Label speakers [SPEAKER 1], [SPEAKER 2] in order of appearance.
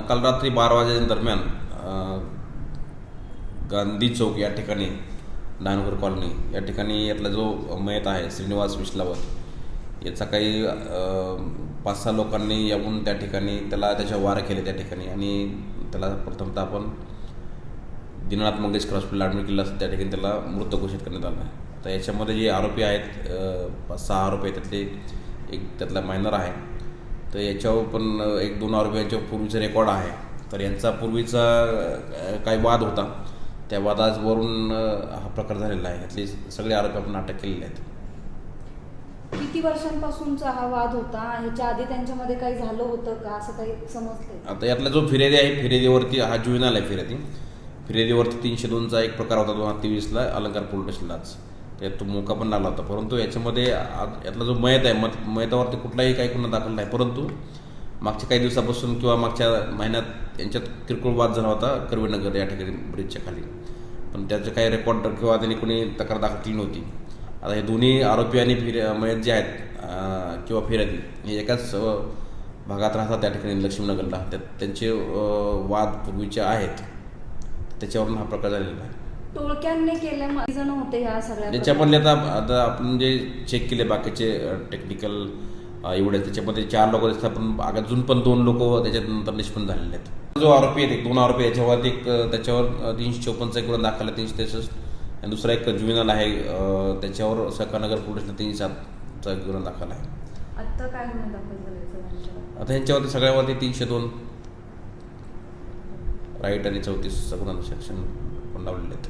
[SPEAKER 1] काल रात्री बारा वाजेच्या दरम्यान गांधी चौक या ठिकाणी नानगर कॉलनी या ठिकाणी यातला जो मयत आहे श्रीनिवास विश्लावत याचा काही पाच सहा लोकांनी येऊन त्या ठिकाणी त्याला त्याच्या वार केले त्या ठिकाणी आणि त्याला प्रथमतः आपण दीनानाथ मंगेशकर हॉस्पिटल ॲडमिट केलं असतं त्या ठिकाणी त्याला मृत घोषित करण्यात आलं आहे. तर याच्यामध्ये जे आरोपी आहेत पाच सहा आरोपी आहेत त्यातले एक त्यातला मायनर आहे. तर याच्यावर पण एक दोन आरोपी यांच्यावर पूर्वीचं रेकॉर्ड आहे. तर यांचा पूर्वीचा काही वाद होता. त्या वादावरून हा प्रकार झालेला आहे. यातले सगळे आरोपी आपण अटक केलेले आहेत.
[SPEAKER 2] किती वर्षांपासूनचा हा वाद होता? ह्याच्या आधी त्यांच्यामध्ये काही झालं होतं का? असं काही समजतंय?
[SPEAKER 1] आता यातला जो फिर्यादी आहे फिर्यादीवरती हा जुविनाल आहे फिर्यादी. फिर्यादीवरती तीनशे दोनचा एक प्रकार होता दोन हजार तेवीसला अलंकार पोलीस स्टेशनलाच. तो मोका पण लागला होता. परंतु याच्यामध्ये यातला जो मयत आहे मत मयतावरती कुठलाही काही गुन्हा दाखल नाही. परंतु मागच्या काही दिवसापासून किंवा मागच्या महिन्यात यांच्यात किरकोळ वाद झाला होता करवीनगर या ठिकाणी ब्रिजच्या खाली. पण त्याचे काही रेकॉर्ड किंवा त्यांनी कोणी तक्रार दाखल केली नव्हती. आता हे दोन्ही आरोपी आणि फिर मयत जे आहेत किंवा फिर्यादी हे एकाच भागात राहतात त्या ठिकाणी लक्ष्मीनगरला. त्यात त्यांचे वाद पूर्वीचे आहेत. त्याच्यावरून हा प्रकार झालेला आहे.
[SPEAKER 2] टोळक्यांनी जण होते ह्या सगळ्या
[SPEAKER 1] त्याच्यामधले आता आता आपण जे चेक केले बाकीचे टेक्निकल एवढे त्याच्यामध्ये चार लोक दिसतात पण अजून पण दोन लोक त्याच्यात नंतर निष्पन्न झालेले आहेत. जो आरोपी आहे एक दोन आरोपी याच्यावर एक त्याच्यावर तीनशे चौपन्नचा एक गुन्हा दाखल आहे तीनशे त्रेसष्ट. आणि दुसरा एक जुविनल आहे त्याच्यावर सहकारनगर पोलीसला तीनशे सातचा गुन्हा दाखल आहे.
[SPEAKER 2] आता काय गुन्हे दाखल सगळ्यांच्यावर?
[SPEAKER 1] आता ह्यांच्यावरती सगळ्यावरती तीनशे दोन. राईट आणि चौतीस गुन्हा सेक्शन लावलेले आहेत.